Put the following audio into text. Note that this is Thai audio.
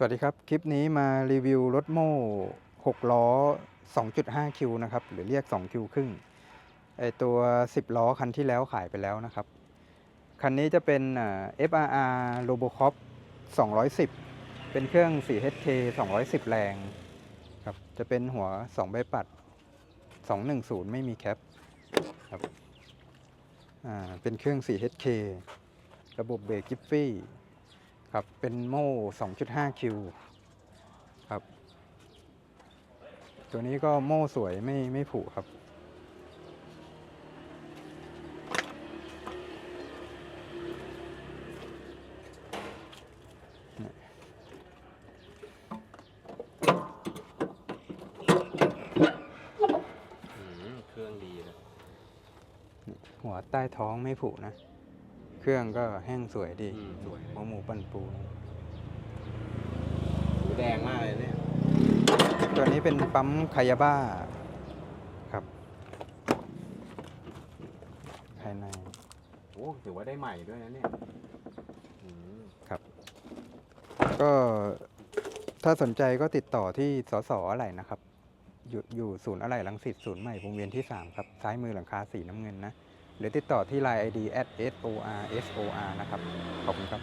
สวัสดีครับ คลิปนี้มารีวิวรถโม่ 6 ล้อ 2.5 คิวนะครับ หรือเรียก 2 คิวครึ่งไอตัว 10 ล้อคันที่แล้วขายไปแล้วนะครับ คันนี้จะเป็นอ่า FRR Robocop 210 เป็นเครื่อง 4HK 210 แรงครับ จะเป็นหัว 2 ใบปัด 210 ไม่มีแคปครับ อ่า เป็นเครื่อง 4HK ระบบเบรกจิฟฟี่ ครับ เป็นโม่ 2.5 คิวครับ ตัวนี้ก็โม่สวยไม่ไม่ผุครับอืมเครื่องดีเลยหัวใต้ท้องไม่ผุนะเค รื่องก็แห้งสวยดีอืมสวยหัวหมูปั่นปูหูแดงมากเลยเนี่ย ตัวนี้เป็นปั๊มคายาบ้าครับภายใน โอ้ถือว่าได้ใหม่ด้วยนะเนี่ยอืมครับก็ถ้าสนใจก็ติดต่อที่สสอะไรนะครับ อยู่อยู่ศูนย์อะไรลังสิตศูนย์ใหม่วงเวียนที่ 3 ครับ ซ้ายมือหลังคาสีน้ำเงินนะ หรือติดต่อที่ Line ID at sor sor นะครับ ขอบคุณครับ